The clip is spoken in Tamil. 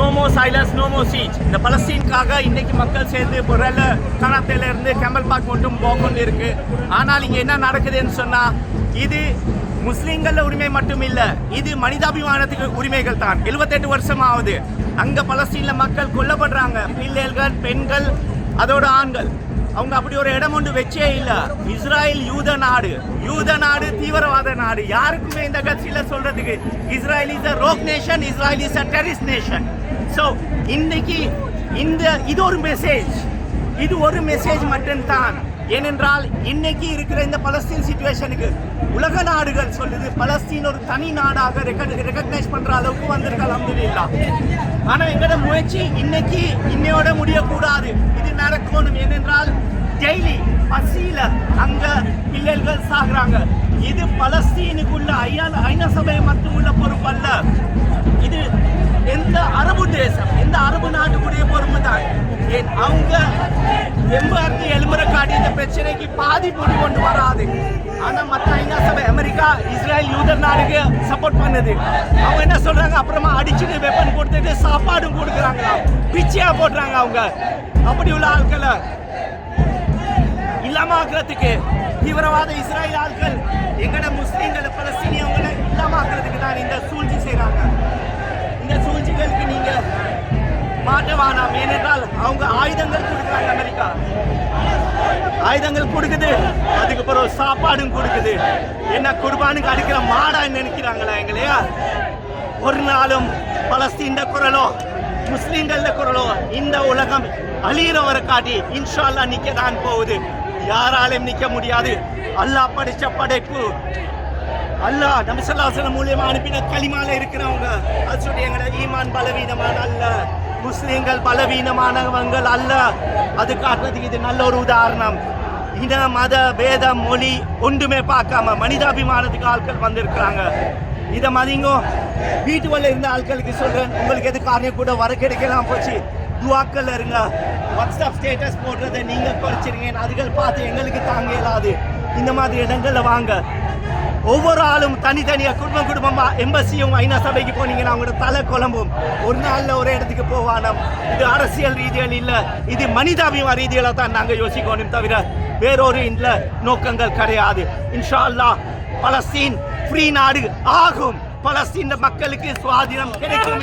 நோமோ சைலன்ஸ் நோமோ சீச் இந்த பலஸ்தீனுக்காக இன்னைக்கு மக்கள் சேர்ந்து பொருள் கராத்தேல இருந்து கேம்பல் பார்க் மட்டும் போகணும்னு இருக்கு ஆனால் இங்க என்ன நடக்குதுன்னு சொன்னா இது முஸ்லிம்கள உரிமை மட்டும் இல்ல இது மனிதாபிமானத்துக்கு உரிமைகள் தான். 78 வருஷம் ஆகுது அங்க பலஸ்தீன்ல மக்கள் கொல்லப்படுறாங்க. பிள்ளைகள் பெண்கள் அதோட ஆண்கள். அவங்க அப்படி ஒரு இடம் ஒன்று வச்சே இல்ல. இஸ்ராயல் யூத நாடு. யூத நாடு தீவிரவாத நாடு. யாருக்குமே இந்த கட்சியில சொல்றதுக்கு Israel is a rogue nation Israel is a terrorist nation so இன்னைக்கு இந்த இது ஒரு மெசேஜ் இது ஒரு மெசேஜ் மட்டும்தான். ஏனென்றால் இன்னைக்கு இருக்கிற இந்த பலஸ்தீன் சுச்சுவேஷனுக்கு உலக நாடுகள் சொல்லுது பலஸ்தீன் ஒரு தனி நாடாக ரெக்கக்னைஸ் பண்ற அளவுக்கு வந்திருக்கலாம் ஆனா எங்களோட முயற்சி இன்னைக்கு இன்னையோட முடியக்கூடாது இது நடக்கணும் ஏனென்றால் டெய்லி அங்க பிள்ளைகள் சாகுறாங்க. இது பலஸ்தீனுக்குள்ள ஐயா ஐநா சபை மட்டும் உள்ள பொறுப்பல்ல இது எந்த அரபு தேசம் எந்த அரபு நாட்டுக்குரிய பொறுப்பு தான். அவங்க எண்பத்தி எழுமுறை காட்டி இந்த பிரச்சனைக்கு பாதி போட்டு கொண்டு வராது. ஆனா மத்த ஐநா சபை அமெரிக்கா இஸ்ரேல் யூதர் நாடுக்கு சப்போர்ட் பண்ணுது. அவங்க என்ன சொல்றாங்க? அப்புறமா அடிச்சுட்டு வெப்பன் கொடுத்துட்டு சாப்பாடும் கொடுக்குறாங்களா பிச்சையா போடுறாங்க அவங்க. அப்படி உள்ள ஆட்களை. இல்லாமாக்குறதுக்கு தீவிரவாத இஸ்ரேல் ஆட்கள் எங்கட முஸ்லீம்களை பலஸ்தீனியவங்களை இல்லாம ஆக்குறதுக்கு தான் இந்த சூழ்ச்சி செய்கிறாங்க இந்த சூழ்ச்சிகளுக்கு நீங்க மாட்ட ஏனென்றால் அவங்க ஆயுதங்கள் கொடுக்குறாங்க அமெரிக்கா. ஆயுதங்கள் கொடுக்குது அதுக்கு பிறகு சாப்பாடும் கொடுக்குது. என்ன குர்பானுக்கு அடிக்கிற மாடா நினைக்கிறாங்களா எங்களையா ஒரு நாளும் பலஸ்தீன குரலோ முஸ்லீம்கள குரலோ இந்த உலகம் அழியிறவரை காட்டி இன்ஷால்லா நிற்க தான் போகுது. யாராலையும் நிற்க முடியாது. அல்லாஹ் படிச்ச படைப்பு. அல்லாஹ் நபி மூலியமா அனுப்பின களிமால இருக்கிறவங்க. அது சொல்லி எங்கட ஈமான் பலவீனமான அல்ல. முஸ்லீம்கள் பலவீனமானவங்கள் அல்ல. அது காட்டுறதுக்கு இது நல்ல ஒரு உதாரணம். இன மத வேதம் மொழி ஒன்றுமே பார்க்காம மனிதாபிமானத்துக்கு ஆட்கள் வந்திருக்கிறாங்க. இதை மதிங்கோ வீட்டு வழியில் இருந்த ஆட்களுக்கு சொல்கிறேன் உங்களுக்கு எது காரணம்? கூட வர கிடைக்கலாம் போச்சு. துவாக்கள் இருங்க. வாட்ஸ்அப் ஸ்டேட்டஸ் போடுறதை நீங்கள் குறைச்சிருங்க. அதுகள் பார்த்து எங்களுக்கு தாங்க இயலாது. இந்த மாதிரி இடங்களில் வாங்க. ஒவ்வொரு ஆளும் தனித்தனியாக குடும்பம் குடும்பமாக எம்பசியும் ஐநா சபைக்கு போனீங்கன்னா அவங்களோட தலை குழம்பும். ஒரு நாளில் ஒரு இடத்துக்கு போவானம். இது அரசியல் ரீதியில் இல்லை. இது மனிதாபிமான ரீதியில் தான் நாங்கள் யோசிக்கணும் தவிர வேறொரு இல்லை. நோக்கங்கள் கிடையாது. இன்ஷா அல்லாஹ் பலஸ்தீன் ஃப்ரீ நாடு ஆகும். பலஸ்தீன மக்களுக்கு சுவாதீனம் கிடைக்கும்.